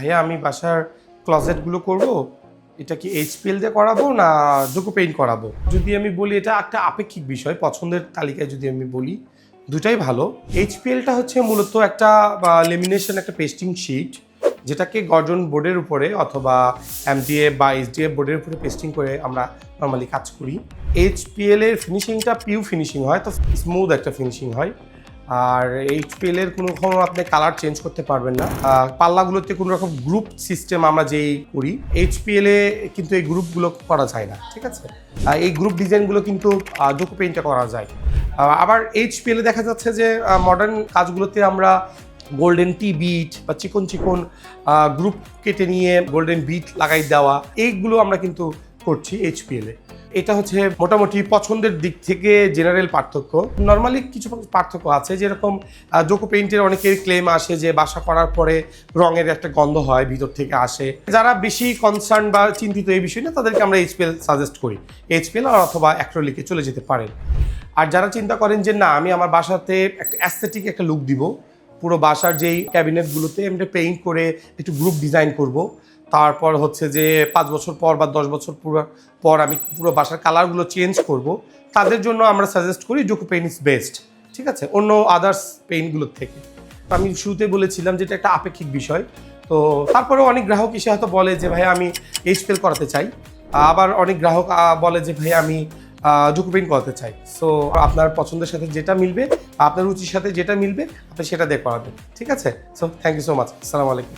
ভাইয়া, আমি বাসার ক্লজেটগুলো করব, এটা কি এইচপিএল দিয়ে করাবো না ডোকো পেইন্ট করাবো? যদি আমি বলি এটা একটা আপেক্ষিক বিষয়, পছন্দের তালিকায় যদি আমি বলি, দুটাই ভালো। এইচপিএলটা হচ্ছে মূলত একটা লেমিনেশন একটা পেস্টিং শিট যেটাকে গর্জন বোর্ডের উপরে অথবা এমডিএ বা এইচডিএফ বোর্ডের উপরে পেস্টিং করে আমরা নর্মালি কাজ করি। এইচপিএল এর ফিনিশিংটা পিউ ফিনিশিং হয়, তো স্মুথ একটা ফিনিশিং হয়। আর এইচপিএল এর কোনো কখনো আপনি কালার চেঞ্জ করতে পারবেন না। পাল্লাগুলোতে কোনো রকম গ্রুপ সিস্টেম আমরা যেই করি এইচপিএল কিন্তু এই গ্রুপগুলো করা যায় না, ঠিক আছে? এই গ্রুপ ডিজাইনগুলো কিন্তু ডোকো পেইন্টে করা যায়। আবার এইচপিএল দেখা যাচ্ছে যে মডার্ন কাজগুলোতে আমরা গোল্ডেন টি বিট বা চিকন চিকন গ্রুপ কেটে নিয়ে গোল্ডেন বিট লাগাই দেওয়া, এইগুলো আমরা কিন্তু করছি এইচপিএল এটা হচ্ছে মোটামুটি পছন্দের দিক থেকে জেনারেল পার্থক্য। নর্মালি কিছু পার্থক্য আছে, যেরকম জোকো পেইন্টের অনেকের ক্লেম আসে যে বাসা করার পরে রঙের একটা গন্ধ হয়, ভিতর থেকে আসে। যারা বেশি কনসার্ন বা চিন্তিত এই বিষয় না তাদেরকে আমরা এইচপিএল সাজেস্ট করি। এইচপিএল আর অথবা অ্যাক্রোলিকে চলে যেতে পারেন। আর যারা চিন্তা করেন যে, না, আমি আমার বাসাতে একটা অ্যাস্থেটিক একটা লুক দিব, পুরো বাসার যেই ক্যাবিনেটগুলোতে আমি পেইন্ট করে একটু গ্রুপ ডিজাইন করব তারপর হচ্ছে যে পাঁচ বছর পর বা দশ বছর পুরো পর আমি পুরো বাসার কালারগুলো চেঞ্জ করব। তাদের জন্য আমরা সাজেস্ট করি জোকো পেইন্ট ইজ বেস্ট ঠিক আছে? অন্য আদার্স পেইন্টগুলোর থেকে। তো আমি শুরুতে বলেছিলাম যেটা একটা আপেক্ষিক বিষয়। তো তারপরে অনেক গ্রাহক এসে হয়তো বলে যে ভাই আমি এইচপিএল করাতে চাই। আবার অনেক গ্রাহক বলে যে ভাই আমি জোকো পেইন্ট করাতে চাই। সো আপনার পছন্দের সাথে যেটা মিলবে, আপনার রুচির সাথে যেটা মিলবে, আপনি সেটা দিয়ে করাবেন, ঠিক আছে? So thank you so much আসসালামু আলাইকুম